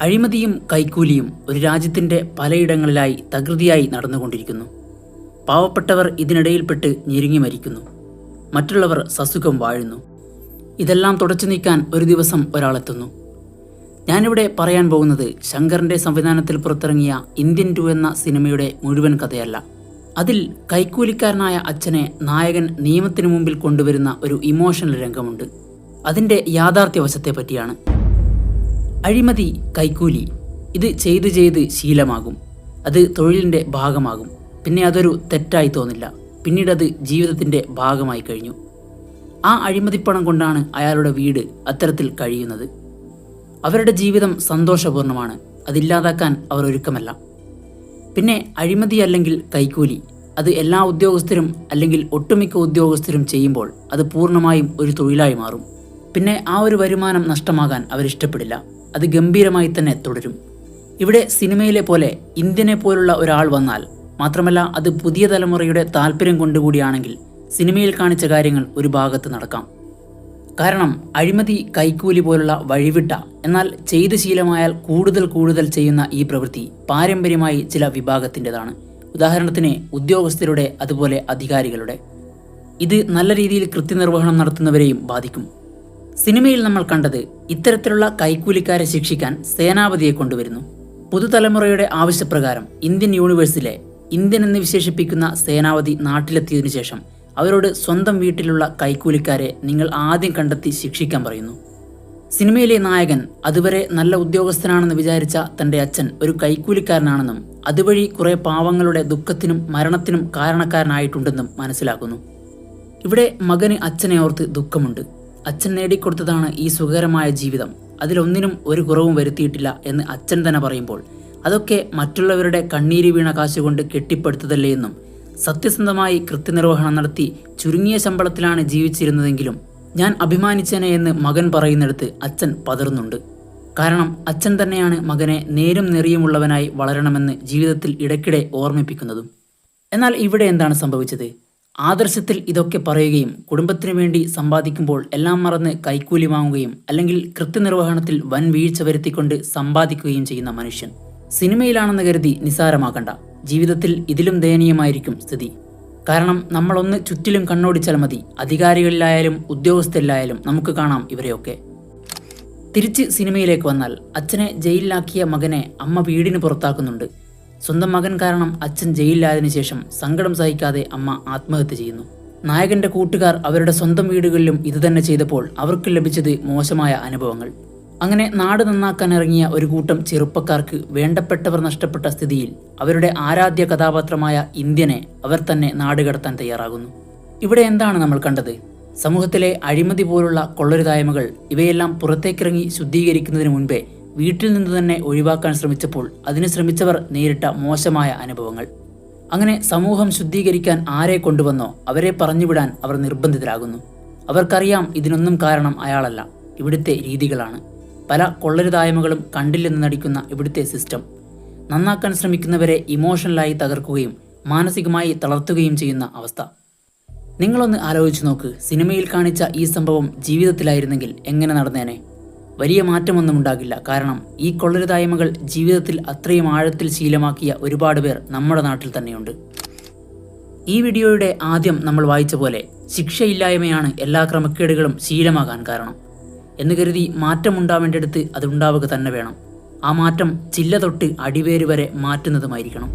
അഴിമതിയും കൈക്കൂലിയും ഒരു രാജ്യത്തിന്റെ പലയിടങ്ങളിലായി തകൃതിയായി നടന്നുകൊണ്ടിരിക്കുന്നു. പാവപ്പെട്ടവർ ഇതിനിടയിൽപ്പെട്ട് ഞെരുങ്ങി മരിക്കുന്നു. മറ്റുള്ളവർ സസുഖം വാഴുന്നു. ഇതെല്ലാം തുടച്ചു നീക്കാൻ ഒരു ദിവസം ഒരാളെത്തുന്നു. ഞാനിവിടെ പറയാൻ പോകുന്നത് ശങ്കറിന്റെ സംവിധാനത്തിൽ പുറത്തിറങ്ങിയ ഇന്ത്യൻ ടു എന്ന സിനിമയുടെ മുഴുവൻ കഥയല്ല. അതിൽ കൈക്കൂലിക്കാരനായ അച്ഛനെ നായകൻ നിയമത്തിനു മുമ്പിൽ കൊണ്ടുവരുന്ന ഒരു ഇമോഷണൽ രംഗമുണ്ട്. അതിന്റെ യാഥാർത്ഥ്യവശത്തെ പറ്റിയാണ്. അഴിമതി കൈക്കൂലി ഇത് ചെയ്ത് ചെയ്ത് ശീലമാകും. അത് തൊഴിലിന്റെ ഭാഗമാകും. പിന്നെ അതൊരു തെറ്റായി തോന്നില്ല. പിന്നീട് അത് ജീവിതത്തിന്റെ ഭാഗമായി കഴിഞ്ഞു. ആ അഴിമതിപ്പണം കൊണ്ടാണ് അയാളുടെ വീട് അത്തരത്തിൽ കഴിയുന്നത്. അവരുടെ ജീവിതം സന്തോഷപൂർണമാണ് അതില്ലാതാക്കാൻ അവർ ഒരുക്കമല്ല. പിന്നെ അഴിമതി അല്ലെങ്കിൽ കൈക്കൂലി അത് എല്ലാ ഉദ്യോഗസ്ഥരും അല്ലെങ്കിൽ ഒട്ടുമിക്ക ഉദ്യോഗസ്ഥരും ചെയ്യുമ്പോൾ അത് പൂർണമായും ഒരു തൊഴിലായി മാറും. പിന്നെ ആ ഒരു വരുമാനം നഷ്ടമാകാൻ അവരിഷ്ടപ്പെടില്ല. അത് ഗംഭീരമായി തന്നെ തുടരും. ഇവിടെ സിനിമയിലെ പോലെ ഇന്ത്യനെ പോലുള്ള ഒരാൾ വന്നാൽ മാത്രമല്ല അത് പുതിയ തലമുറയുടെ താല്പര്യം കൊണ്ടുകൂടിയാണെങ്കിൽ സിനിമയിൽ കാണിച്ച കാര്യങ്ങൾ ഒരു ഭാഗത്ത് നടക്കാം. കാരണം അഴിമതി കൈക്കൂലി പോലുള്ള വഴിവിട്ട എന്നാൽ ചെയ്ത് ശീലമായാൽ കൂടുതൽ കൂടുതൽ ചെയ്യുന്ന ഈ പ്രവൃത്തി പാരമ്പര്യമായി ചില വിഭാഗത്തിന്റെതാണ്. ഉദാഹരണത്തിന് ഉദ്യോഗസ്ഥരുടെ അതുപോലെ അധികാരികളുടെ. ഇത് നല്ല രീതിയിൽ കൃത്യനിർവഹണം നടത്തുന്നവരെയും ബാധിക്കും. സിനിമയിൽ നമ്മൾ കണ്ടത് ഇത്തരത്തിലുള്ള കൈക്കൂലിക്കാരെ ശിക്ഷിക്കാൻ സേനാപതിയെ കൊണ്ടുവരുന്നു. പുതുതലമുറയുടെ ആവശ്യപ്രകാരം ഇന്ത്യൻ യൂണിവേഴ്സിലെ ഇന്ത്യൻ എന്ന് വിശേഷിപ്പിക്കുന്ന സേനാപതി നാട്ടിലെത്തിയതിനു ശേഷം അവരോട് സ്വന്തം വീട്ടിലുള്ള കൈക്കൂലിക്കാരെ നിങ്ങൾ ആദ്യം കണ്ടെത്തി ശിക്ഷിക്കാൻ പറയുന്നു. സിനിമയിലെ നായകൻ അതുവരെ നല്ല ഉദ്യോഗസ്ഥനാണെന്ന് വിചാരിച്ച തന്റെ അച്ഛൻ ഒരു കൈക്കൂലിക്കാരനാണെന്നും അതുവഴി കുറെ പാവങ്ങളുടെ ദുഃഖത്തിനും മരണത്തിനും കാരണക്കാരനായിട്ടുണ്ടെന്നും മനസ്സിലാക്കുന്നു. ഇവിടെ മകന് അച്ഛനെ ഓർത്ത് ദുഃഖമുണ്ട്. അച്ഛൻ നേടിക്കൊടുത്തതാണ് ഈ സുഖകരമായ ജീവിതം. അതിലൊന്നിനും ഒരു കുറവും വരുത്തിയിട്ടില്ല എന്ന് അച്ഛൻ തന്നെ പറയുമ്പോൾ അതൊക്കെ മറ്റുള്ളവരുടെ കണ്ണീര് വീണ കാശുകൊണ്ട് കെട്ടിപ്പടുത്തതല്ലേ എന്നും സത്യസന്ധമായി കൃത്യനിർവഹണം നടത്തി ചുരുങ്ങിയ ശമ്പളത്തിലാണ് ജീവിച്ചിരുന്നതെങ്കിലും ഞാൻ അഭിമാനിച്ചേനെ എന്ന് മകൻ പറയുന്നിടത്ത് അച്ഛൻ പതറുന്നുണ്ട്. കാരണം അച്ഛൻ തന്നെയാണ് മകനെ നേരും നെറിയുമുള്ളവനായി വളരണമെന്ന് ജീവിതത്തിൽ ഇടയ്ക്കിടെ ഓർമ്മിപ്പിക്കുന്നതും. എന്നാൽ ഇവിടെ എന്താണ് സംഭവിച്ചത്? ആദർശത്തിൽ ഇതൊക്കെ പറയുകയും കുടുംബത്തിനു വേണ്ടി സമ്പാദിക്കുമ്പോൾ എല്ലാം മറന്ന് കൈക്കൂലി വാങ്ങുകയും അല്ലെങ്കിൽ കൃത്യനിർവഹണത്തിൽ വൻ വീഴ്ച വരുത്തിക്കൊണ്ട് സമ്പാദിക്കുകയും ചെയ്യുന്ന മനുഷ്യൻ. സിനിമയിലാണെന്ന് കരുതി നിസാരമാക്കണ്ട. ജീവിതത്തിൽ ഇതിലും ദയനീയമായിരിക്കും സ്ഥിതി. കാരണം നമ്മളൊന്ന് ചുറ്റിലും കണ്ണോടിച്ചാൽ മതി. അധികാരികളിലായാലും ഉദ്യോഗസ്ഥരിലായാലും നമുക്ക് കാണാം ഇവരെയൊക്കെ. തിരിച്ച് സിനിമയിലേക്ക് വന്നാൽ അച്ഛനെ ജയിലിലാക്കിയ മകനെ അമ്മ വീടിന് പുറത്താക്കുന്നുണ്ട്. സ്വന്തം മകൻ കാരണം അച്ഛൻ ജയിലിലായതിനു ശേഷം സങ്കടം സഹിക്കാതെ അമ്മ ആത്മഹത്യ ചെയ്യുന്നു. നായകന്റെ കൂട്ടുകാർ അവരുടെ സ്വന്തം വീടുകളിലും ഇതുതന്നെ ചെയ്തപ്പോൾ അവർക്ക് ലഭിച്ചത് മോശമായ അനുഭവങ്ങൾ. അങ്ങനെ നാട് നന്നാക്കാൻ ഇറങ്ങിയ ഒരു കൂട്ടം ചെറുപ്പക്കാർക്ക് വേണ്ടപ്പെട്ടവർ നഷ്ടപ്പെട്ട സ്ഥിതിയിൽ അവരുടെ ആരാധ്യ കഥാപാത്രമായ ഇന്ത്യനെ അവർ തന്നെ നാടുകടത്താൻ തയ്യാറാകുന്നു. ഇവിടെ എന്താണ് നമ്മൾ കണ്ടത്? സമൂഹത്തിലെ അഴിമതി പോലുള്ള കൊള്ളരുതായ്മകൾ ഇവയെല്ലാം പുറത്തേക്കിറങ്ങി ശുദ്ധീകരിക്കുന്നതിന് മുൻപേ വീട്ടിൽ നിന്ന് തന്നെ ഒഴിവാക്കാൻ ശ്രമിച്ചപ്പോൾ അതിന് ശ്രമിച്ചവർ നേരിട്ട മോശമായ അനുഭവങ്ങൾ. അങ്ങനെ സമൂഹം ശുദ്ധീകരിക്കാൻ ആരെ കൊണ്ടുവന്നോ അവരെ പറഞ്ഞുവിടാൻ അവർ നിർബന്ധിതരാകുന്നു. അവർക്കറിയാം ഇതിനൊന്നും കാരണം അയാളല്ല. ഇവിടുത്തെ രീതികളാണ്. പല കൊള്ളരുതായ്മകളും കണ്ടില്ലെന്ന് നടിക്കുന്ന ഇവിടുത്തെ സിസ്റ്റം. നന്നാക്കാൻ ശ്രമിക്കുന്നവരെ ഇമോഷണലായി തകർക്കുകയും മാനസികമായി തളർത്തുകയും ചെയ്യുന്ന അവസ്ഥ. നിങ്ങളൊന്ന് ആലോചിച്ചു നോക്ക്. സിനിമയിൽ കാണിച്ച ഈ സംഭവം ജീവിതത്തിലായിരുന്നെങ്കിൽ എങ്ങനെ നടന്നേനെ? വലിയ മാറ്റമൊന്നും ഉണ്ടാകില്ല. കാരണം ഈ കൊള്ളരുതായ്മകൾ ജീവിതത്തിൽ അത്രയും ആഴത്തിൽ ശീലമാക്കിയ ഒരുപാട് പേർ നമ്മുടെ നാട്ടിൽ തന്നെയുണ്ട്. ഈ വീഡിയോയുടെ ആദ്യം നമ്മൾ വായിച്ച പോലെ ശിക്ഷയില്ലായ്മയാണ് എല്ലാ ക്രമക്കേടുകളും ശീലമാകാൻ കാരണം. എന്ന് കരുതി മാറ്റമുണ്ടാവേണ്ടടുത്ത് അതുണ്ടാവുക തന്നെ വേണം. ആ മാറ്റം ചില്ല തൊട്ട് അടിവേര് വരെ മാറ്റുന്നതുമായിരിക്കണം.